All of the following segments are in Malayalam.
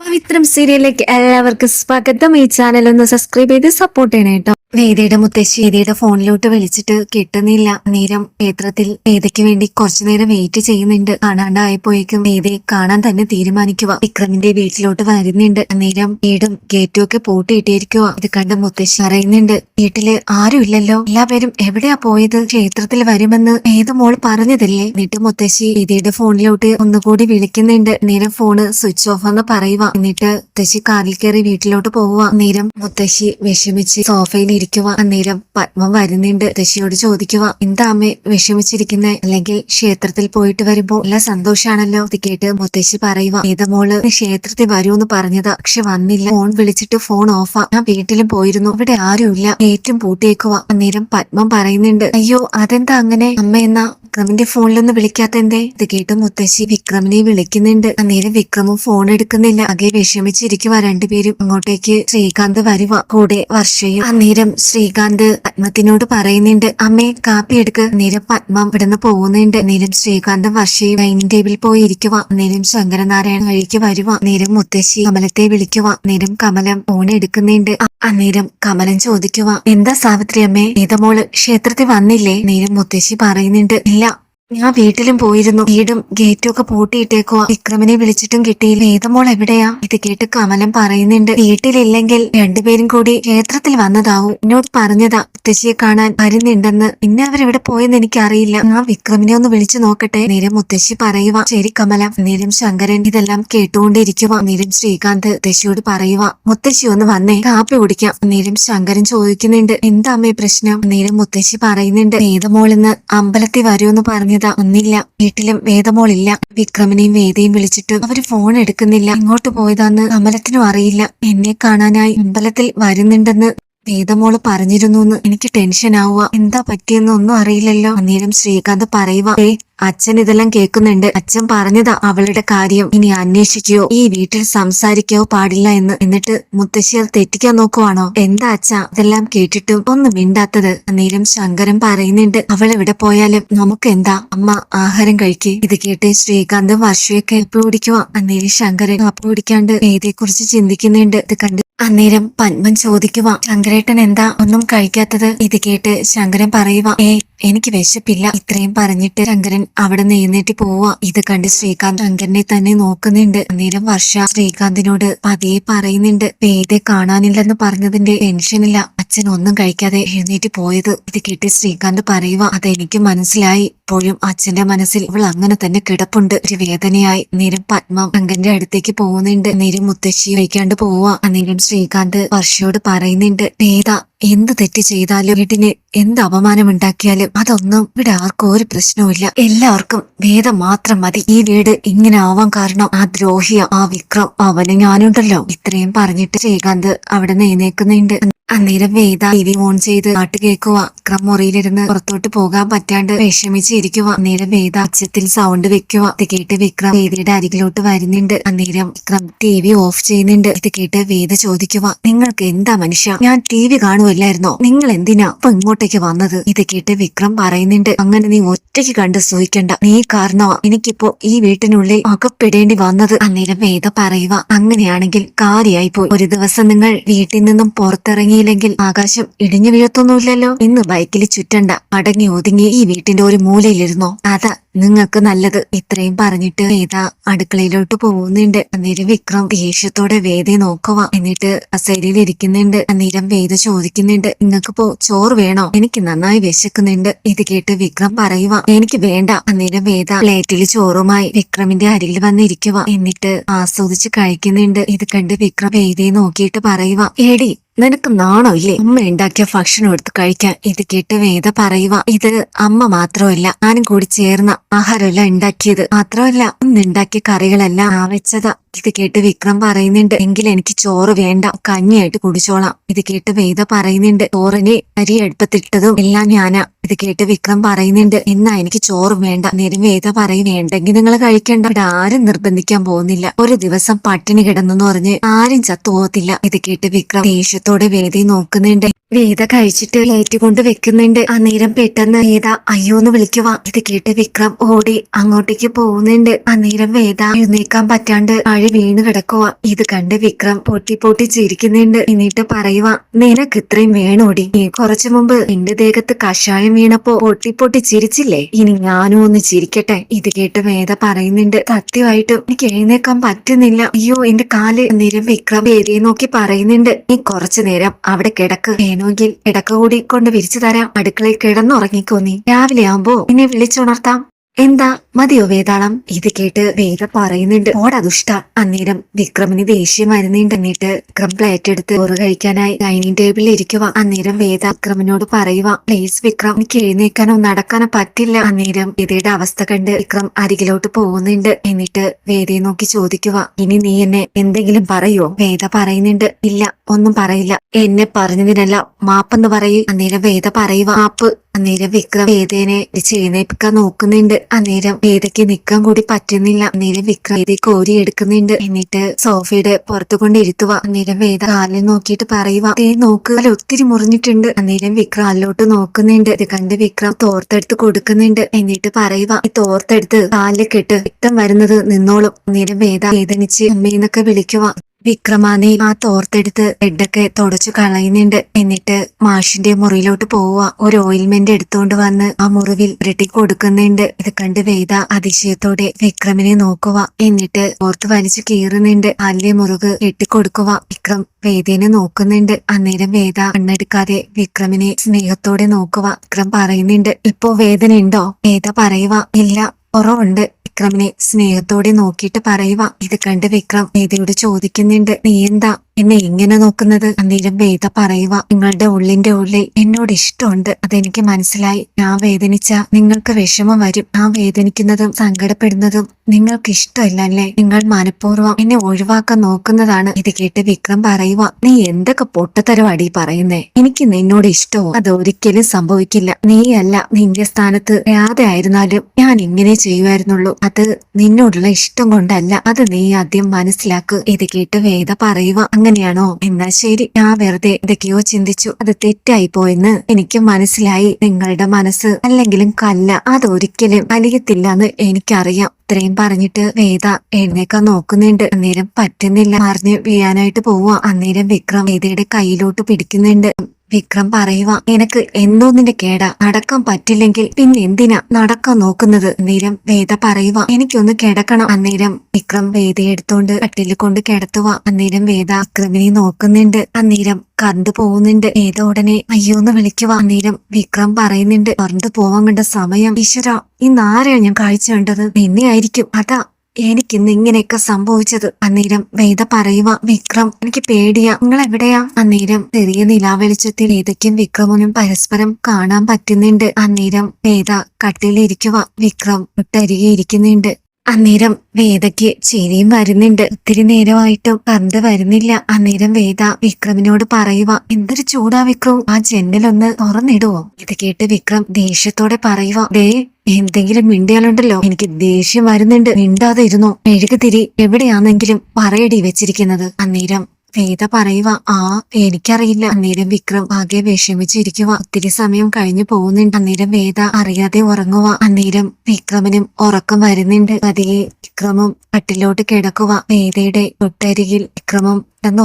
പവിത്രം സീരിയലിലേക്ക് എല്ലാവർക്കും സ്വാഗതം. ഈ ചാനൽ ഒന്ന് സബ്സ്ക്രൈബ് ചെയ്ത് സപ്പോർട്ട് ചെയ്യണം കേട്ടോ വേദിയുടെ മുത്തശ്ശി വേദിയുടെ ഫോണിലോട്ട് വിളിച്ചിട്ട് കിട്ടുന്നില്ല. നേരം ക്ഷേത്രത്തിൽ വേദയ്ക്ക് വേണ്ടി കുറച്ചു നേരം വെയിറ്റ് ചെയ്യുന്നുണ്ട്. കാണാണ്ടായപ്പോഴേക്കും വേദയെ കാണാൻ തന്നെ തീരുമാനിക്കുക. വിക്രമിന്റെ വീട്ടിലോട്ട് വരുന്നുണ്ട്. നേരം വീടും ഗേറ്റും ഒക്കെ പൂട്ടിയിട്ടിരിക്കുക ഇത് കണ്ട് മുത്തശ്ശി അറിയുന്നുണ്ട്. വീട്ടിൽ ആരുമില്ലല്ലോ എല്ലാവരും എവിടെയാ പോയത്? ക്ഷേത്രത്തിൽ വരുമെന്ന് ഏത് മോൾ പറഞ്ഞതല്ലേ? എന്നിട്ട് മുത്തശ്ശി വേദിയുടെ ഫോണിലോട്ട് ഒന്നുകൂടി വിളിക്കുന്നുണ്ട്. നേരം ഫോണ് സ്വിച്ച് ഓഫ് എന്ന് പറയുക എന്നിട്ട് മുത്തശ്ശി കാറിൽ കയറി വീട്ടിലോട്ട് പോവുക. അന്നേരം മുത്തശ്ശി വിഷമിച്ച് സോഫയിൽ ഇരിക്കുക. അന്നേരം പത്മം വരുന്നുണ്ട്. മുത്തശ്ശിയോട് ചോദിക്കുക എന്താ അമ്മേ വിഷമിച്ചിരിക്കുന്നത് അല്ലെങ്കിൽ ക്ഷേത്രത്തിൽ പോയിട്ട് വരുമ്പോ നല്ല സന്തോഷാണല്ലോ? ഇത് കേട്ട് മുത്തശ്ശി പറയുക ഏത മോൾ ക്ഷേത്രത്തിൽ വരൂന്ന് പറഞ്ഞതാ. പക്ഷെ വന്നില്ല. ഫോൺ വിളിച്ചിട്ട് ഫോൺ ഓഫാ ഞാൻ വീട്ടിലും പോയിരുന്നു. ഇവിടെ ആരുമില്ല. ഗേറ്റും പൂട്ടിയേക്കുക അന്നേരം പത്മം പറയുന്നുണ്ട് അയ്യോ അതെന്താ അങ്ങനെ? അമ്മ എന്നാ വിക്രമിന്റെ ഫോണിലൊന്നും വിളിക്കാത്ത എന്തേ ഇത് കേട്ട് മുത്തശ്ശി വിക്രമിനെ വിളിക്കുന്നുണ്ട്. അന്നേരം വിക്രമും ഫോൺ എടുക്കുന്നില്ല. ആകെ വിഷമിച്ചിരിക്കുക രണ്ടുപേരും. അങ്ങോട്ടേക്ക് ശ്രീകാന്ത് വരുവ. കൂടെ വർഷയും അന്നേരം ശ്രീകാന്ത് പത്മത്തിനോട് പറയുന്നുണ്ട് അമ്മേ കാപ്പി എടുക്ക്. അന്നേരം പത്മം ഇവിടുന്ന് പോകുന്നുണ്ട്. അന്നേരം ശ്രീകാന്തും വർഷയും ഡൈനിങ് ടേബിളിൽ പോയി ഇരിക്കുക അന്നേരം ശങ്കരനാരായണ വഴിക്ക് വരുവ. നേരം മുത്തശ്ശി കമലത്തെ വിളിക്കുക നേരം കമലം ഫോൺ എടുക്കുന്നുണ്ട്. അന്നേരം കമലം ചോദിക്കുക എന്താ സാവിത്രി അമ്മേ? ഏതമോൾ ക്ഷേത്രത്തിൽ വന്നില്ലേ? നേരം മുത്തശ്ശി പറയുന്നുണ്ട് ഇല്ല ഞാൻ വീട്ടിലും പോയിരുന്നു. വീടും ഗേറ്റും ഒക്കെ പൂട്ടിയിട്ടേക്കുവാ വിക്രമിനെ വിളിച്ചിട്ടും കിട്ടിയില്ല. ഏതമോൾ എവിടെയാ? ഇത് കേട്ട് കമലം പറയുന്നുണ്ട്. വീട്ടിലില്ലെങ്കിൽ രണ്ടുപേരും കൂടി ക്ഷേത്രത്തിൽ വന്നതാവും. എന്നോട് പറഞ്ഞതാ മുത്തശ്ശിയെ കാണാൻ വരുന്നുണ്ടെന്ന്. പിന്നെ അവരെവിടെ പോയെന്ന് എനിക്കറിയില്ല. ഞാൻ വിക്രമിനെ ഒന്ന് വിളിച്ചു നോക്കട്ടെ. നേരം മുത്തശ്ശി പറയുക ശരി കമല. നേരം ശങ്കരൻ ഇതെല്ലാം കേട്ടുകൊണ്ടിരിക്കുക നേരം ശ്രീകാന്ത് മുത്തശ്ശിയോട് പറയുക മുത്തശ്ശി ഒന്ന് വന്നേ കാപ്പി കുടിക്കാം. നേരം ശങ്കരൻ ചോദിക്കുന്നുണ്ട്. എന്താ അമ്മേ പ്രശ്നം? നേരം മുത്തശ്ശി പറയുന്നുണ്ട്. വേദമോളിന്ന് അമ്പലത്തിൽ വരുമെന്ന് പറഞ്ഞതാ ഒന്നില്ല. വീട്ടിലും വേദമോളില്ല. വിക്രമനെയും വേദയും വിളിച്ചിട്ട് അവർ ഫോൺ എടുക്കുന്നില്ല. ഇങ്ങോട്ട് പോയതാന്ന് കമലത്തിനും അറിയില്ല. എന്നെ കാണാനായി അമ്പലത്തിൽ വരുന്നുണ്ടെന്ന് വേദമോൾ പറഞ്ഞിരുന്നു എന്ന് എനിക്ക് ടെൻഷൻ ആവുക. എന്താ പറ്റിയെന്ന് ഒന്നും അറിയില്ലല്ലോ. അന്നേരം ശ്രീകാന്ത് പറയുക ഏ അച്ഛൻ ഇതെല്ലാം കേൾക്കുന്നുണ്ട്. അച്ഛൻ പറഞ്ഞതാ അവളുടെ കാര്യം. ഇനി അന്വേഷിക്കുകയോ ഈ വീട്ടിൽ സംസാരിക്കോ പാടില്ല എന്ന്. എന്നിട്ട് മുത്തശ്ശി അത് തെറ്റിക്കാൻ നോക്കുവാണോ? എന്താ അച്ഛ ഇതെല്ലാം കേട്ടിട്ടും ഒന്നും മിണ്ടാത്തത്? അന്നേരം ശങ്കരൻ പറയുന്നുണ്ട് അവൾ എവിടെ പോയാലും നമുക്ക് എന്താ? അമ്മ ആഹാരം കഴിക്കേ. ഇത് കേട്ട് ശ്രീകാന്ത് വർഷയൊക്കെ എപ്പോ പിടിക്കുക അന്നേരം ശങ്കരൻ ഉപ്പ് പിടിക്കാണ്ട് ഏതേ കുറിച്ച് ചിന്തിക്കുന്നുണ്ട്. ഇത് കണ്ട് അന്നേരം പത്മൻ ചോദിക്കുക ശങ്കരേട്ടൻ എന്താ ഒന്നും കഴിക്കാത്തത്? ഇത് കേട്ട് ശങ്കരൻ പറയുക ഏ എനിക്ക് വിശപ്പില്ല. ഇത്രയും പറഞ്ഞിട്ട് ശങ്കരൻ അവിടെ നെയ്യുന്നേറ്റ് പോവുക ഇത് കണ്ട് ശ്രീകാന്ത് ശങ്കരനെ തന്നെ നോക്കുന്നുണ്ട്. അന്നേരം വർഷ ശ്രീകാന്തിനോട് പതിയെ പറയുന്നുണ്ട് പേതെ കാണാനില്ലെന്ന് പറഞ്ഞതിന്റെ ടെൻഷനില്ല അച്ഛൻ ഒന്നും കഴിക്കാതെ എഴുന്നേറ്റ് പോയത്. ഇത് കേട്ട് ശ്രീകാന്ത് പറയുക അതെനിക്ക് മനസ്സിലായി. ഇപ്പോഴും അച്ഛന്റെ മനസ്സിൽ ഇവൾ അങ്ങനെ തന്നെ കിടപ്പുണ്ട്. ഒരു വേദനയായി. നേരം പത്മ ശങ്കരന്റെ അടുത്തേക്ക് പോകുന്നുണ്ട്. നേരം മുത്തശ്ശി വയ്ക്കാണ്ട് പോവുക അന്നേരം ശ്രീകാന്ത് വർഷയോട് പറയുന്നുണ്ട്. വേദ എന്ത് തെറ്റ് ചെയ്താലും വീട്ടിന് എന്ത് അപമാനം ഉണ്ടാക്കിയാലും അതൊന്നും ഇവിടെ ആർക്കും ഒരു പ്രശ്നവുമില്ല. എല്ലാവർക്കും വേദം മാത്രം മതി. ഈ വീട് ഇങ്ങനെ ആവാൻ കാരണം ആ ദ്രോഹിയ ആ വിക്രം അവന് ഞാനുണ്ടല്ലോ. ഇത്രയും പറഞ്ഞിട്ട് ശ്രീകാന്ത് അവിടെ നെയ്നേക്കുന്നുണ്ട് അന്നേരം വേദ ടി ഓൺ ചെയ്ത് പാട്ട് കേൾക്കുക വിക്രം മുറിയിലിരുന്ന് പുറത്തോട്ട് പോകാൻ പറ്റാണ്ട് വിഷമിച്ചിരിക്കുക അന്നേരം വേദ അച്ഛത്തിൽ സൗണ്ട് വെക്കുക ഇത് കേട്ട് വിക്രം വേദിയുടെ അരികിലോട്ട് വരുന്നുണ്ട്. അന്നേരം വിക്രം ടി വി ഓഫ് ചെയ്യുന്നുണ്ട്. ഇത് കേട്ട് വേദ ചോദിക്കുക നിങ്ങൾക്ക് എന്താ മനുഷ്യ? ഞാൻ ടി വി കാണുമല്ലായിരുന്നോ നിങ്ങൾ എന്തിനാ ഇപ്പൊ ഇങ്ങോട്ടേക്ക് വന്നത്? ഇത് കേട്ട് വിക്രം പറയുന്നുണ്ട്. അങ്ങനെ നീ ഒറ്റയ്ക്ക് കണ്ട് സൂഹിക്കണ്ട നീ കാരണമാ എനിക്കിപ്പോ ഈ വീട്ടിനുള്ളിൽ അകപ്പെടേണ്ടി വന്നത്. അന്നേരം വേദ പറയുക അങ്ങനെയാണെങ്കിൽ കാര്യമായി പോയി. ഒരു ദിവസം നിങ്ങൾ വീട്ടിൽ നിന്നും പുറത്തിറങ്ങിയില്ലെങ്കിൽ ആകാശം ഇടിഞ്ഞു വീഴത്തൊന്നുമില്ലല്ലോ? ഇന്ന് ബൈക്കിൽ ചുറ്റണ്ട. അടങ്ങി ഒതുങ്ങി ഈ വീട്ടിന്റെ ഒരു മൂലയിലിരുന്നോ? അതാ നിങ്ങൾക്ക് നല്ലത്. ഇത്രയും പറഞ്ഞിട്ട് വേദ അടുക്കളയിലോട്ട് പോകുന്നുണ്ട്. അന്നേരം വിക്രം ദേഷ്യത്തോടെ വേദയെ നോക്കുക എന്നിട്ട് അസൈലിയിൽ ഇരിക്കുന്നുണ്ട്. അന്നേരം വേദ ചോദിക്കുന്നുണ്ട് നിങ്ങൾക്കിപ്പോ ചോറ് വേണോ? എനിക്ക് നന്നായി വിശക്കുന്നുണ്ട്. ഇത് കേട്ട് വിക്രം പറയുക എനിക്ക് വേണ്ട. അന്നേരം വേദ പ്ലേറ്റിൽ ചോറുമായി വിക്രമിന്റെ അരികിൽ വന്നിരിക്കുക എന്നിട്ട് ആസ്വദിച്ച് കഴിക്കുന്നുണ്ട്. ഇത് കണ്ട് വിക്രം വേദയെ നോക്കിയിട്ട് പറയുക എടി നിനക്ക് നാണോ? ഇല്ലേ. അമ്മ ഉണ്ടാക്കിയ ഭക്ഷണം എടുത്ത് കഴിക്കാൻ. ഇത് കേട്ട് വേദ പറയുക ഇത് അമ്മ മാത്രമല്ല ഞാനും കൂടി ചേർന്ന ആഹാരമല്ല ഉണ്ടാക്കിയത്. മാത്രമല്ല ഇന്ന് ഉണ്ടാക്കിയ കറികളെല്ലാം ആവച്ചതാ ഇത് കേട്ട് വിക്രം പറയുന്നുണ്ട് എങ്കിൽ എനിക്ക് ചോറ് വേണ്ട. കഞ്ഞിയായിട്ട് കുടിച്ചോളാം. ഇത് കേട്ട് വേദ പറയുന്നുണ്ട് ചോറിന് അരി അടുപ്പത്തിട്ടതും എല്ലാം ഞാനാ. ഇത് കേട്ട് വിക്രം പറയുന്നുണ്ട് എന്നാ എനിക്ക് ചോറ് വേണ്ട. നേരം വേദ പറയും വേണ്ടെങ്കിൽ നിങ്ങൾ കഴിക്കേണ്ട. ഇവിടെ ആരും നിർബന്ധിക്കാൻ പോകുന്നില്ല. ഒരു ദിവസം പട്ടിണി കിടന്നെന്ന് പറഞ്ഞ് ആരും ചത്തു പോകത്തില്ല ഇത് കേട്ട് വിക്രം ദേഷ്യത്തോടെ വേദയെ നോക്കുന്നുണ്ട്. വേദ കഴിച്ചിട്ട് ലൈറ്റ് കൊണ്ട് വെക്കുന്നുണ്ട്. അന്നേരം പെട്ടെന്ന് വേദ അയ്യോ എന്ന് വിളിക്കുവാ. ഇത് കേട്ട് വിക്രം ഓടി അങ്ങോട്ടേക്ക് പോകുന്നുണ്ട്. അന്നേരം വേദ എഴുന്നേക്കാൻ പറ്റാണ്ട് അഴി വീണ് കിടക്കുക ഇത് കണ്ട് വിക്രം പൊട്ടി പൊട്ടി ചിരിക്കുന്നുണ്ട്. എന്നിട്ട് പറയുക നിനക്ക് ഇത്രയും വേണോടി. നീ കുറച്ചു മുമ്പ് എന്റെ ദേഹത്ത് കഷായം വീണപ്പോ പൊട്ടി പൊട്ടി ചിരിച്ചില്ലേ? ഇനി ഞാനും ഒന്ന് ചിരിക്കട്ടെ. ഇത് കേട്ട് വേദ പറയുന്നുണ്ട്. സത്യമായിട്ടും എനിക്ക് എഴുന്നേക്കാൻ പറ്റുന്നില്ല. അയ്യോ എന്റെ കാൽ. നേരം വിക്രം വേദിയെ നോക്കി പറയുന്നുണ്ട്. നീ കുറച്ചു നേരം അവിടെ കിടക്ക്. വേണമെങ്കിൽ ഇടയ്ക്ക് കൂടി കൊണ്ട് വിരിച്ചു തരാം അടുക്കളയിൽ കിടന്നുറങ്ങിക്കോ നീ. രാവിലെ ആവുമ്പോ ഇനി വിളിച്ചുണർത്താം. എന്താ? മതിയോ വേതാളം? ഇത് കേട്ട് വേദ പറയുന്നുണ്ട്. ഓടാ ദുഷ്ട അന്നേരം വിക്രമിന് ദേഷ്യം വരുന്നുണ്ട് എന്നിട്ട് വിക്രം പ്ലേറ്റ് എടുത്ത് ചോറ് കഴിക്കാനായി ഡൈനിങ് ടേബിളിൽ ഇരിക്കുക അന്നേരം വേദ വിക്രമിനോട് പറയുക പ്ലീസ് വിക്രം എനിക്ക് എഴുന്നേക്കാനോ നടക്കാനോ പറ്റില്ല. അന്നേരം വേദയുടെ അവസ്ഥ കണ്ട് വിക്രം അരികിലോട്ട് പോകുന്നുണ്ട്. എന്നിട്ട് വേദയെ നോക്കി ചോദിക്കുക ഇനി നീ എന്നെ എന്തെങ്കിലും പറയോ? വേദ പറയുന്നുണ്ട് ഇല്ല ഒന്നും പറയില്ല. എന്നെ പറഞ്ഞതിനല്ല മാപ്പെന്ന് പറയൂ. അന്നേരം വേദ പറയുക മാപ്പ് അന്നേരം വിക്രം വേദേനെ എഴുന്നേൽപ്പിക്കാൻ നോക്കുന്നുണ്ട്. അന്നേരം വേദയ്ക്ക് നിക്കാൻ കൂടി പറ്റുന്നില്ല. അന്നേരം വിക്രം വേദയെ കോരി എടുക്കുന്നുണ്ട്. എന്നിട്ട് സോഫയുടെ പുറത്തു കൊണ്ട് ഇരുത്തുക അന്നേരം വേദ കാലിൽ നോക്കിയിട്ട് പറയുക ദേ നോക്ക് അല്ല ഒത്തിരി മുറിഞ്ഞിട്ടുണ്ട്. അന്നേരം വിക്രം അല്ലോട്ട് നോക്കുന്നുണ്ട്. ഇത് കണ്ട് വിക്രം തോർത്തെടുത്ത് കൊടുക്കുന്നുണ്ട്. എന്നിട്ട് പറയുക ഈ തോർത്തെടുത്ത് കാലിൽ കെട്ട് രക്തം വരുന്നത് നിന്നോളും. അന്നേരം വേദ വേദനിച്ച് അമ്മയെന്നൊക്കെ വിളിക്കുക വിക്രമാനെ ആ തോർത്തെടുത്ത് ബെഡൊക്കെ തുടച്ചു കളയുന്നുണ്ട്. എന്നിട്ട് മാഷിന്റെ മുറിയിലോട്ട് പോവുക. ഒരു ഓയിൽമെന്റ് എടുത്തുകൊണ്ട് വന്ന് ആ മുറിവിൽ പുരട്ടി കൊടുക്കുന്നുണ്ട്. ഇത് കണ്ട് വേദ അതിശയത്തോടെ വിക്രമിനെ നോക്കുക. എന്നിട്ട് ഓർത്ത് വലിച്ചു കീറുന്നുണ്ട്. അല്ലേ മുറിവ് കെട്ടിക്കൊടുക്കുക വിക്രം വേദേനെ നോക്കുന്നുണ്ട്. അന്നേരം വേദ കണ്ണെടുക്കാതെ വിക്രമിനെ സ്നേഹത്തോടെ നോക്കുക. വിക്രം പറയുന്നുണ്ട് ഇപ്പോ വേദന ഉണ്ടോ വേദ പറയുക ഇല്ല കുറവുണ്ട്. വിക്രമിനെ സ്നേഹത്തോടെ നോക്കിയിട്ട് പറയുക ഇത് കണ്ട് വിക്രം നീതിയോട് ചോദിക്കുന്നുണ്ട്. നീ എന്താ എന്നെ ഇങ്ങനെ നോക്കുന്നത് അന്നേരം വേദ പറയുക നിങ്ങളുടെ ഉള്ളിന്റെ ഉള്ളിൽ എന്നോട് ഇഷ്ടമുണ്ട്. അതെനിക്ക് മനസ്സിലായി. ഞാൻ വേദനിച്ച നിങ്ങൾക്ക് വിഷമം വരും. ഞാൻ വേദനിക്കുന്നതും സങ്കടപ്പെടുന്നതും നിങ്ങൾക്ക് ഇഷ്ടമല്ല അല്ലേ നിങ്ങൾ മനഃപൂർവം എന്നെ ഒഴിവാക്കാൻ നോക്കുന്നതാണ്. ഇത് കേട്ട് വിക്രം പറയുക നീ എന്തൊക്കെ പൊട്ടത്തരവാടി പറയുന്നേ? എനിക്ക് നിന്നോട് ഇഷ്ടമോ? അത് ഒരിക്കലും സംഭവിക്കില്ല. നീ അല്ല നിന്റെ സ്ഥാനത്ത് രാധ ആയിരുന്നാലും ഞാൻ ഇങ്ങനെ ചെയ്യുമായിരുന്നുള്ളൂ. അത് നിന്നോടുള്ള ഇഷ്ടം കൊണ്ടല്ല. അത് നീ ആദ്യം മനസ്സിലാക്ക്. ഇത് കേട്ട് വേദ പറയുക അങ്ങനെയാണോ? എന്നാ ശരി. ഞാൻ വെറുതെ എന്തൊക്കെയോ ചിന്തിച്ചു. അത് തെറ്റായി പോയെന്ന് എനിക്ക് മനസ്സിലായി. നിങ്ങളുടെ മനസ്സ് അല്ലെങ്കിലും കല്ല. അതൊരിക്കലും അലിയത്തില്ലെന്ന് എനിക്കറിയാം. ഇത്രയും പറഞ്ഞിട്ട് വേദ എഴുന്നേക്കാൻ നോക്കുന്നുണ്ട്. അന്നേരം പറ്റുന്നില്ല. മറിഞ്ഞ് വീഴാനായിട്ട് പോവുക അന്നേരം വിക്രം വേദയുടെ കയ്യിലോട്ട് പിടിക്കുന്നുണ്ട്. വിക്രം പറയുക നിനക്ക് എന്തോ നിന്റെ കേടാ? നടക്കാൻ പറ്റില്ലെങ്കിൽ പിന്നെ എന്തിനാ നടക്കാൻ നോക്കുന്നത്? അന്നേരം വേദ പറയുക എനിക്കൊന്ന് കിടക്കണം. അന്നേരം വിക്രം വേദയെ എടുത്തോണ്ട് കട്ടിൽ കൊണ്ട് കിടത്തുക അന്നേരം വേദ വിക്രമിനെ നോക്കുന്നുണ്ട്. അന്നേരം കറണ്ട് പോകുന്നുണ്ട്. വേദ ഉടനെ അയ്യോന്ന് വിളിക്കുക അന്നേരം വിക്രം പറയുന്നുണ്ട് കറണ്ട് പോവാൻ കണ്ട സമയം. ഈശ്വര ഇന്ന് ആരെയാണ് ഞാൻ കാഴ്ച കണ്ടത്? നിന്നെ ആയിരിക്കും അതാ എനിക്കിന്ന് ഇങ്ങനെയൊക്കെ സംഭവിച്ചത്. അന്നേരം വേദ പറയുക വിക്രം എനിക്ക് പേടിയാ. നിങ്ങൾ എവിടെയാ അന്നേരം ചെറിയ നിലാവെളിച്ചത്തിൽ ഏതൊക്കെയും വിക്രമനും പരസ്പരം കാണാൻ പറ്റുന്നുണ്ട്. അന്നേരം വേദ കട്ടിലിരിക്കുക വിക്രം ഒട്ടരികെ ഇരിക്കുന്നുണ്ട്. അന്നേരം വേദയ്ക്ക് ചിരിയും വരുന്നുണ്ട്. ഒത്തിരി നേരമായിട്ടും കറണ്ട് വരുന്നില്ല. അന്നേരം വേദ വിക്രമിനോട് പറയുക എന്തൊരു ചൂടാ വിക്രം. ആ ജനലൊന്ന് തുറന്നിടുവോ? ഇത് കേട്ട് വിക്രം ദേഷ്യത്തോടെ പറയുക ദേ എന്തെങ്കിലും മിണ്ടിയാലുണ്ടല്ലോ. എനിക്ക് ദേഷ്യം വരുന്നുണ്ട്. മിണ്ടാതെ ഇരുന്നോ മെഴുകുതിരി എവിടെയാണെങ്കിലും പറയടി വെച്ചിരിക്കുന്നത്. അന്നേരം വേദ പറയുക ആ എനിക്കറിയില്ല. അന്നേരം വിക്രം ആകെ വിഷമിച്ചിരിക്കുക ഒത്തിരി സമയം കഴിഞ്ഞു പോകുന്നുണ്ട്. അന്നേരം വേദ അറിയാതെ ഉറങ്ങുക അന്നേരം വിക്രമനും ഉറക്കം വരുന്നുണ്ട്. പതിയെ വിക്രമും കട്ടിലോട്ട് കിടക്കുക വേദയുടെ തൊട്ടരികിൽ വിക്രമം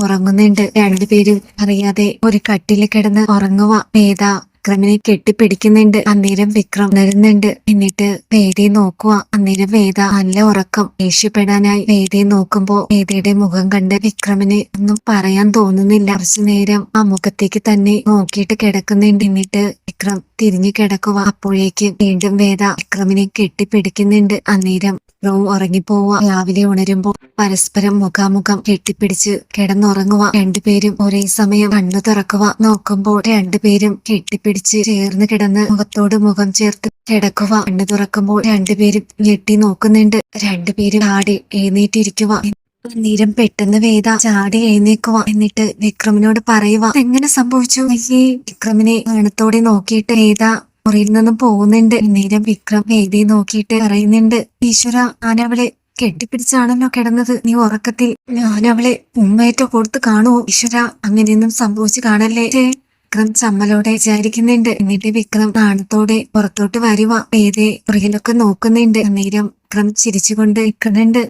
ഉറങ്ങുന്നുണ്ട് രണ്ടുപേരും അറിയാതെ ഒരു കട്ടിൽ കിടന്ന് ഉറങ്ങുക വേദ വിക്രമിനെ കെട്ടിപ്പിടിക്കുന്നുണ്ട്. അന്നേരം വിക്രം ഉണരുന്നുണ്ട്. എന്നിട്ട് വേദി നോക്കുക അന്നേരം വേദ നല്ല ഉറക്കം. ദേഷ്യപ്പെടാനായി വേദിയെ നോക്കുമ്പോ വേദിയുടെ മുഖം കണ്ട് വിക്രമിന് ഒന്നും പറയാൻ തോന്നുന്നില്ല. കുറച്ചു നേരം ആ മുഖത്തേക്ക് തന്നെ നോക്കിയിട്ട് കിടക്കുന്നുണ്ട്. എന്നിട്ട് വിക്രം തിരിഞ്ഞു കിടക്കുക അപ്പോഴേക്ക് വീണ്ടും വേദ വിക്രമിനെ കെട്ടിപ്പിടിക്കുന്നുണ്ട്. അന്നേരം വിക്രവും ഉറങ്ങിപ്പോവുക രാവിലെ ഉണരുമ്പോ പരസ്പരം മുഖാമുഖം കെട്ടിപ്പിടിച്ച് കിടന്നുറങ്ങുക രണ്ടുപേരും ഒരേ സമയം കണ്ണു തുറക്കുക നോക്കുമ്പോൾ രണ്ടുപേരും കെട്ടിപ്പിടിച്ച് ചേർന്ന് കിടന്ന് മുഖത്തോട് മുഖം ചേർത്ത് കിടക്കുക കണ്ണു തുറക്കുമ്പോൾ രണ്ടുപേരും ഞെട്ടി നോക്കുന്നുണ്ട്. രണ്ടുപേരും ആടി എഴുന്നേറ്റിരിക്കുക നിരം പെട്ടെന്ന് വേദ ചാടി എഴുന്നേക്കുക എന്നിട്ട് വിക്രമിനോട് പറയുക എങ്ങനെ സംഭവിച്ചു? അയ്യേ വിക്രമിനെ മണത്തോടെ നോക്കിയിട്ട് വേദ മുറിയിൽ നിന്ന് പോകുന്നുണ്ട്. നേരം വിക്രം എഴുതി നോക്കിയിട്ട് പറയുന്നുണ്ട് ഈശ്വര ആനവളെ കെട്ടിപ്പിടിച്ചാണല്ലോ കിടന്നത്. നീ ഉറക്കത്തിൽ ഞാൻ അവളെ ഉമ്മയേറ്റോ കൊടുത്ത് കാണുവോ ഈശ്വര. അങ്ങനെയൊന്നും സംഭവിച്ചു കാണല്ലേ? വിക്രം ചമ്മലോടെ വിചാരിക്കുന്നുണ്ട്. എന്നിട്ട് വിക്രം നാണത്തോടെ പുറത്തോട്ട് വരുവ. പേരെ പുറകിലൊക്കെ നോക്കുന്നുണ്ട്. നേരം വിക്രം ചിരിച്ചുകൊണ്ട് നിൽക്കുന്നുണ്ട്.